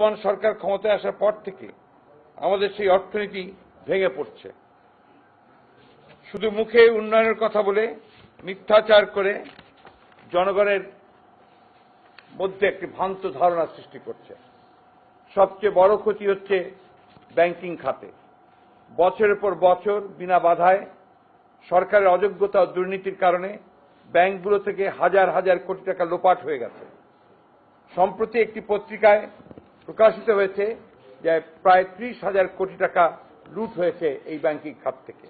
বর্তমান সরকার ক্ষমতায় আসার পর থেকে আমাদের সেই অর্থনীতি ভেঙে পড়ছে। শুধু মুখে উন্নয়নের কথা বলে মিথ্যাচার করে জনগণের মধ্যে একটি ভ্রান্ত ধারণা সৃষ্টি করছে। সবচেয়ে বড় ক্ষতি হচ্ছে ব্যাংকিং খাতে। বছরের পর বছর বিনা বাধায় সরকারের অযোগ্যতা ও দুর্নীতির কারণে ব্যাংকগুলো থেকে হাজার হাজার কোটি টাকা লোপাট হয়ে গেছে। সম্প্রতি একটি পত্রিকায় প্রকাশিত হয়েছে যে প্রায় ত্রিশ হাজার কোটি টাকা লুট হয়েছে এই ব্যাংকিং খাত থেকে।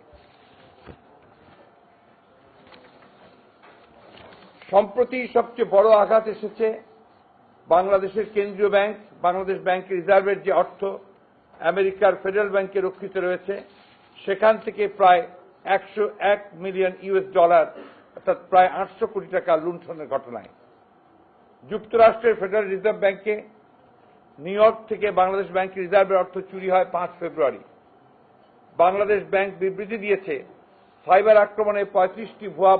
সম্প্রতি সবচেয়ে বড় আঘাত এসেছে বাংলাদেশের কেন্দ্রীয় ব্যাংক, বাংলাদেশ ব্যাংকের রিজার্ভের যে অর্থ আমেরিকার ফেডারেল ব্যাংকে রক্ষিত রয়েছে, সেখান থেকে প্রায় একশো এক মিলিয়ন ইউএস ডলার, অর্থাৎ প্রায় আটশো কোটি টাকা লুণ্ঠনের ঘটনায়। যুক্তরাষ্ট্রের ফেডারেল রিজার্ভ ব্যাংকে নিউ ইয়র্ক থেকে বাংলাদেশ ব্যাংকের রিজার্ভের অর্থ চুরি হয় পাঁচ ফেব্রুয়ারি। বাংলাদেশ ব্যাংক বিবৃতি দিয়েছে, সাইবার আক্রমণে পঁয়ত্রিশটি ভুয়া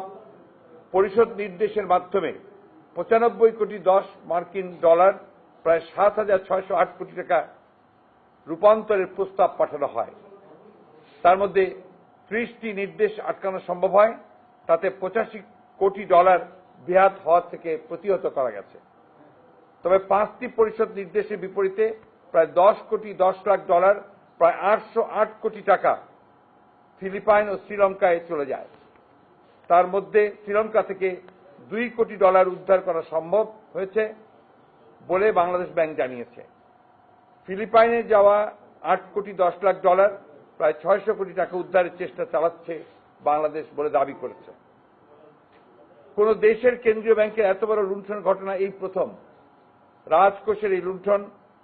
পরিশোধ নির্দেশের মাধ্যমে পঁচানব্বই কোটি দশ মার্কিন ডলার, প্রায় সাত হাজার ছয়শো আট কোটি টাকা রূপান্তরের প্রস্তাব পাঠানো হয়। তার মধ্যে ত্রিশটি নির্দেশ আটকানো সম্ভব হয়, তাতে পঁচাশি কোটি ডলার বেহাত হওয়া থেকে প্রতিহত করা গেছে। তবে পাঁচটি পরিষদ নির্দেশের বিপরীতে প্রায় দশ কোটি দশ লাখ ডলার, প্রায় আটশো আট কোটি টাকা ফিলিপাইন ও শ্রীলঙ্কায় চলে যায়। তার মধ্যে শ্রীলঙ্কা থেকে দুই কোটি ডলার উদ্ধার করা সম্ভব হয়েছে বলে বাংলাদেশ ব্যাংক জানিয়েছে। ফিলিপাইনে যাওয়া আট কোটি দশ লাখ ডলার, প্রায় ছয়শো কোটি টাকা উদ্ধারের চেষ্টা চালাচ্ছে বাংলাদেশ বলে দাবি করেছে। কোন দেশের কেন্দ্রীয় ব্যাংকের এত বড় লুণ্ঠন ঘটনা এই প্রথম। রাজকোষের এই লুণ্ঠন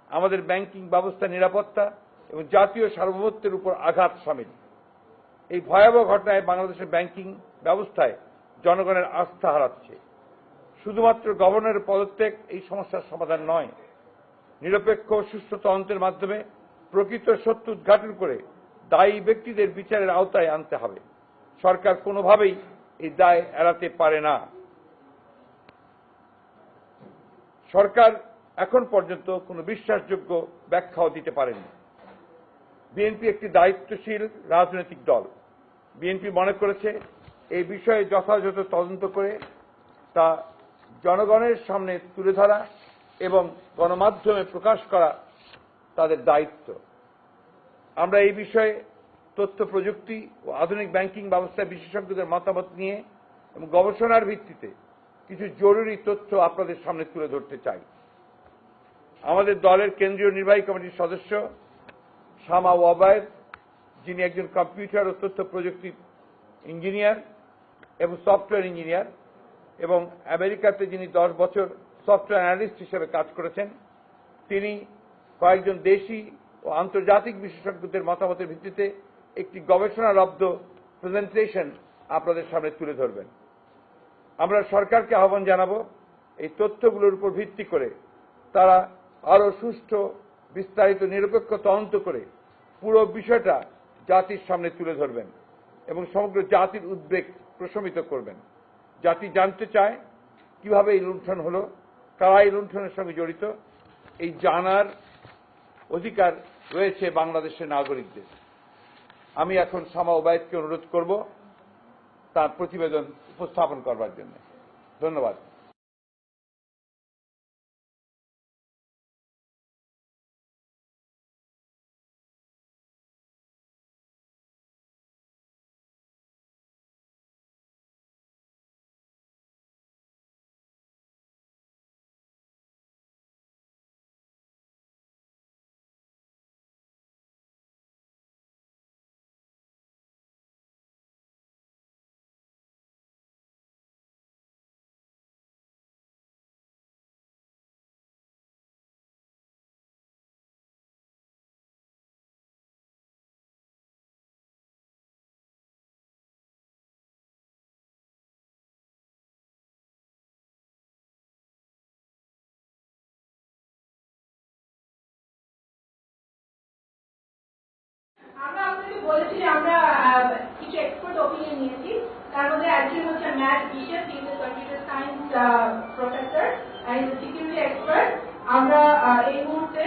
আমাদের ব্যাংকিং ব্যবস্থা নিরাপত্তা এবং জাতীয় সার্বভৌমত্বের উপর আঘাত সামিল। এই ভয়াবহ ঘটনায় বাংলাদেশের ব্যাংকিং ব্যবস্থায় জনগণের আস্থা হারাচ্ছে। শুধুমাত্র গভর্নরের পদত্যাগ এই সমস্যার সমাধান নয়, নিরপেক্ষ সুষ্ঠু তদন্তের মাধ্যমে প্রকৃত সত্য উদ্ঘাটন করে দায়ী ব্যক্তিদের বিচারের আওতায় আনতে হবে। সরকার কোনোভাবেই এই দায় এড়াতে পারে না। সরকার এখন পর্যন্ত কোনো বিশ্বাসযোগ্য ব্যাখ্যাও দিতে পারেনি। বিএনপি একটি দায়িত্বশীল রাজনৈতিক দল। বিএনপি মনে করেছে এই বিষয়ে যথাযথ তদন্ত করে তা জনগণের সামনে তুলে ধরা এবং গণমাধ্যমে প্রকাশ করা তাদের দায়িত্ব। আমরা এই বিষয়ে তথ্য, প্রযুক্তি ও আধুনিক ব্যাংকিং ব্যবস্থায় বিশেষজ্ঞদের মতামত নিয়ে এবং গবেষণার ভিত্তিতে কিছু জরুরি তথ্য আপনাদের সামনে তুলে ধরতে চাই। আমাদের দলের কেন্দ্রীয় নির্বাহী কমিটির সদস্য শামা ওয়াবায়দ যিনি একজন কম্পিউটার ও তথ্য প্রযুক্তি ইঞ্জিনিয়ার এবং সফটওয়্যার ইঞ্জিনিয়ার এবং আমেরিকাতে যিনি দশ বছর সফটওয়্যার অ্যানালিস্ট হিসেবে কাজ করেছেন, তিনি কয়েকজন দেশি ও আন্তর্জাতিক বিশেষজ্ঞদের মতামতের ভিত্তিতে একটি গবেষণালব্ধ প্রেজেন্টেশন আপনাদের সামনে তুলে ধরবেন। আমরা সরকারকে আহ্বান জানাব এই তথ্যগুলোর উপর ভিত্তি করে তারা আরও সুষ্ঠু, বিস্তারিত, নিরপেক্ষ তদন্ত করে পুরো বিষয়টা জাতির সামনে তুলে ধরবেন এবং সমগ্র জাতির উদ্বেগ প্রশমিত করবেন। জাতি জানতে চায় কীভাবে এই লুণ্ঠন হলো, কারা এই লুণ্ঠনের সঙ্গে জড়িত, এই জানার অধিকার রয়েছে বাংলাদেশের নাগরিকদের। আমি এখন সামা ওবায়দকে অনুরোধ করব তার প্রতিবেদন উপস্থাপন করবার জন্য। ধন্যবাদ। কিছু এক্সপার্ট ওপিনিয়ন নিয়েছি। তার মধ্যে একজন হচ্ছে Matt Bishop is computer science professor and security expert আমরা এই মুহূর্তে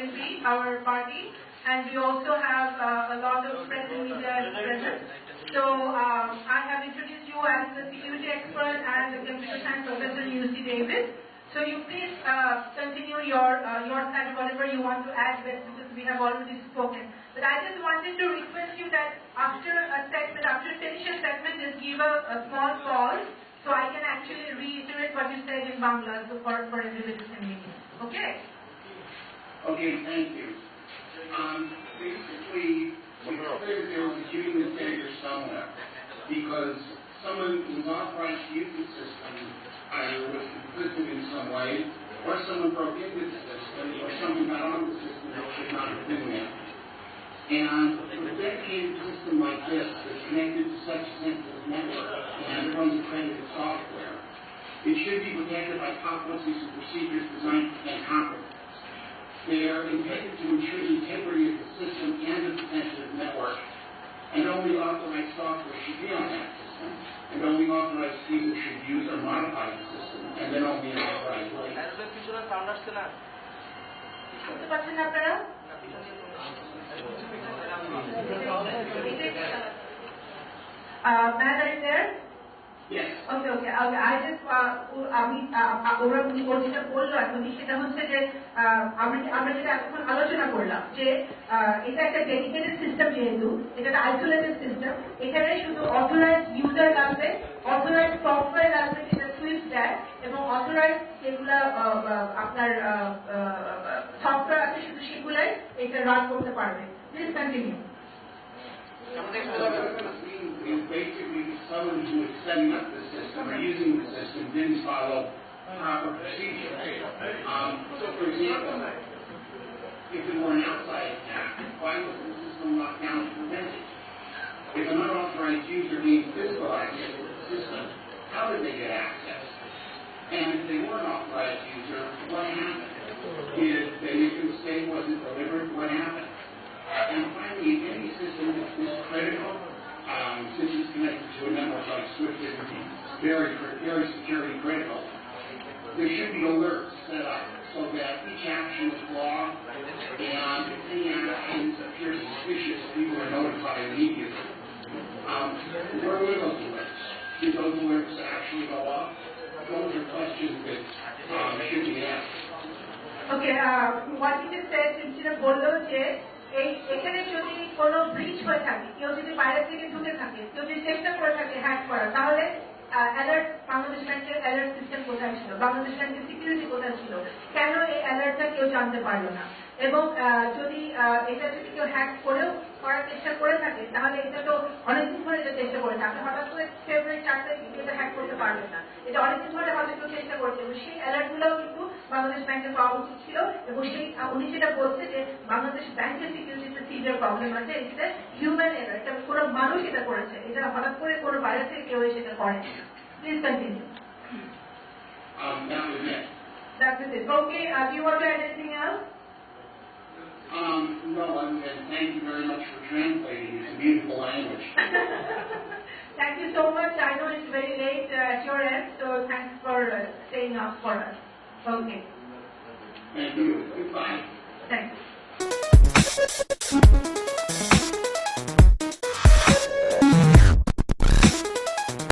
our party, and we also have uh, a lot of press and media present. So, um, I have introduced you as the security expert and the computer science professor UC Davis. So you please uh, continue your uh, your side whatever you want to add because we have already spoken. But I just wanted to request you that after a segment, after finish a segment, just give a, a small pause so I can actually reiterate what you said in Bangla so for for everybody to meeting. Okay? Okay, thank you. Um, basically, we clear there was a human failure somewhere because someone was authorized to use the system either was complicit in some way, or someone broke into the system, or someone got on the system that should not have been there. And with a dedicated system like this that's connected to such a sensitive network and runs accredited software, it should be protected by policies and procedures designed to prevent compromise. They are intended to ensure the integrity of the system and of the sensitive network, and only authorized software should be on that system, and only authorized people should use or modify the system, and then only in authorized ways. আসলে পিছনে sound আসছে না শুনতে পাচ্ছেন আপনারা? Uh, okay okay I just আমি ওরা ওর যেটা বলল এখনই? সেটা হচ্ছে যে আমরা যেটা এতক্ষণ আলোচনা করলাম যে এটা একটা ডেডিকেটেড সিস্টেম যেহেতু এটা একটা আইসোলেটেড সিস্টেম এখানে শুধু অথরাইজ ইউজার লাগবে অথরাইজ সফটওয়্যার লাগবে যেটা সুইচ দেয়, এবং অথরাইজ যেগুলো আপনার সফটওয়্যার আছে, শুধু সেগুলাই এটা রান করতে পারবে। Please continue means is basically someone who is the or using the system didn't follow proper procedure. Um, so for example, if it were an outside attack, why was the system locked down to prevent it? If an unauthorized user gained physical access to the system, how did they get access? And if they were an authorized user, what happened? Did they make a mistake? Was it delivered? What happened? And finally, any system is critical, um, is connected to a network like SWIFT is very, very security critical. There should be alerts set up so that each action is logged, and if any actions appear suspicious, people are notified immediately. Um, where were those alerts? Did those alerts actually go up? Those are questions that um, should be asked. Okay, uh, what you just said, Chinchina, both those এই, এখানে যদি কোনো ব্রিচ হয়ে থাকে, কেউ যদি বাইরে থেকে ঢুকে থাকে, কেউ যদি চেষ্টা করে থাকে হ্যাক করার তাহলে অ্যালার্ট বাংলাদেশ ব্যাংকের অ্যালার্ট সিস্টেম কোথায় ছিল? বাংলাদেশ ব্যাংকের সিকিউরিটি কোথায় ছিল? কেন এই অ্যালার্টটা কেউ জানতে পারল না? এবং যদি এটা যদি কেউ হ্যাক করেও করার চেষ্টা করে থাকে, তাহলে এটা তো অনেকদিন ধরে এটা চেষ্টা করেছে। আপনি হঠাৎ করে ফেব্রুয়ারি চার এটা হ্যাক করতে পারবেন না। এটা অনেকদিন ধরে হয়তো কেউ চেষ্টা করছে এবং সেই অ্যালার্টগুলোও কিন্তু বাংলাদেশ ব্যাংকের পাওয়া উচিত ছিল এবং সেই আহ, উনি যেটা বলছে যে বাংলাদেশ ব্যাংকের সিকিউরিটিতে সিভিয়ার প্রবলেম আছে এটা হিউম্যান এরার এটা কোনো মানুষ এটা করেছে এটা হঠাৎ করে কোনো বাইরে থেকে কেউ সেটা করে please continue Um, that was it. That's it okay do you want to add anything else Um, no, other than thank you very much for translating. It's a beautiful language. Thank you so much. I know it's very late uh, at your end, so thanks for uh, staying up for us. Okay, Thank you. Thanks.